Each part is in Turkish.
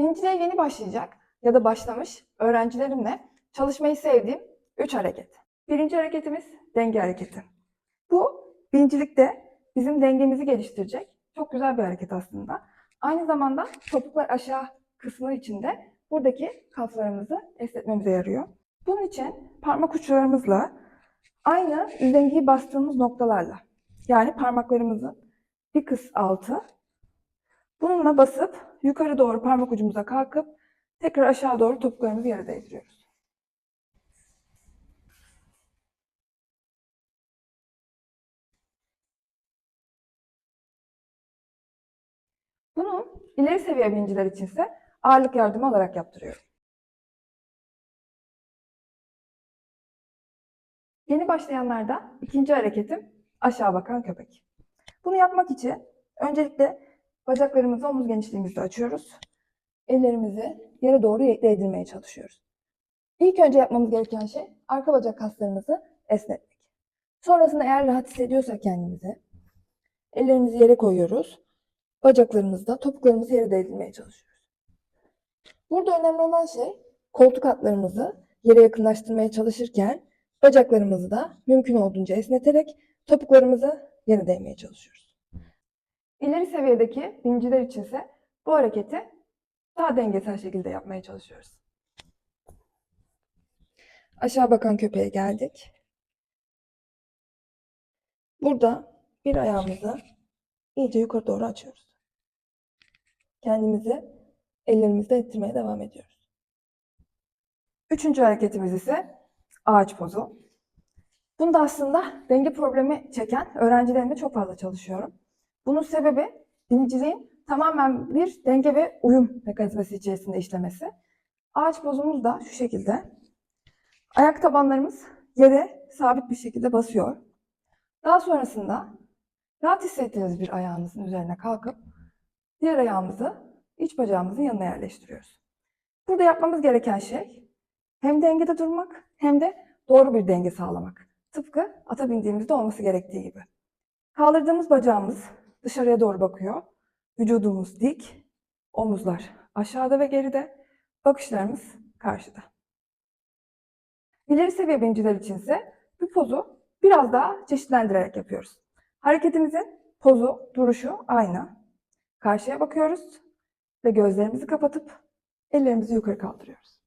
Biniciliğe yeni başlayacak ya da başlamış öğrencilerimle çalışmayı sevdiğim 3 hareket. Birinci hareketimiz denge hareketi. Bu binicilikte bizim dengemizi geliştirecek çok güzel bir hareket aslında. Aynı zamanda topuklar aşağı kısmı içinde buradaki kaslarımızı esnetmemize yarıyor. Bunun için parmak uçlarımızla aynı dengeyi bastığımız noktalarla yani parmaklarımızın bir kız altı bununla basıp yukarı doğru parmak ucumuza kalkıp tekrar aşağı doğru topuklarımızı yere değdiriyoruz. Bunu ileri seviye biniciler içinse ağırlık yardımı alarak yaptırıyorum. Yeni başlayanlarda ikinci hareketim aşağı bakan köpek. Bunu yapmak için öncelikle bacaklarımızı omuz genişliğimizde açıyoruz. Ellerimizi yere doğru değdirmeye çalışıyoruz. İlk önce yapmamız gereken şey arka bacak kaslarımızı esnetmek. Sonrasında eğer rahat hissediyorsak kendimizi ellerimizi yere koyuyoruz. Bacaklarımızda topuklarımızı yere değdirmeye çalışıyoruz. Burada önemli olan şey koltuk altlarımızı yere yakınlaştırmaya çalışırken bacaklarımızı da mümkün olduğunca esneterek topuklarımızı yere değmeye çalışıyoruz. İleri seviyedeki biniciler içinse bu hareketi daha dengesel şekilde yapmaya çalışıyoruz. Aşağı bakan köpeğe geldik. Burada bir ayağımızı iyice yukarı doğru açıyoruz. Kendimizi ellerimizle ettirmeye devam ediyoruz. Üçüncü hareketimiz ise ağaç pozu. Bunda aslında denge problemi çeken öğrencilerimle çok fazla çalışıyorum. Bunun sebebi biniciliğin tamamen bir denge ve uyum mekanizması içerisinde işlemesi. Ağaç pozumuz da şu şekilde. Ayak tabanlarımız yere sabit bir şekilde basıyor. Daha sonrasında rahat hissettiğiniz bir ayağınızın üzerine kalkıp diğer ayağımızı iç bacağımızın yanına yerleştiriyoruz. Burada yapmamız gereken şey hem dengede durmak hem de doğru bir denge sağlamak. Tıpkı ata bindiğimizde olması gerektiği gibi. Kaldırdığımız bacağımız dışarıya doğru bakıyor. Vücudumuz dik, omuzlar aşağıda ve geride, bakışlarımız karşıda. İleri seviye biniciler içinse bu pozu biraz daha çeşitlendirerek yapıyoruz. Hareketimizin pozu, duruşu aynı. Karşıya bakıyoruz ve gözlerimizi kapatıp ellerimizi yukarı kaldırıyoruz.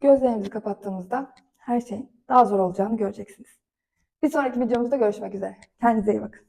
Gözlerimizi kapattığımızda her şeyin daha zor olacağını göreceksiniz. Bir sonraki videomuzda görüşmek üzere. Kendinize iyi bakın.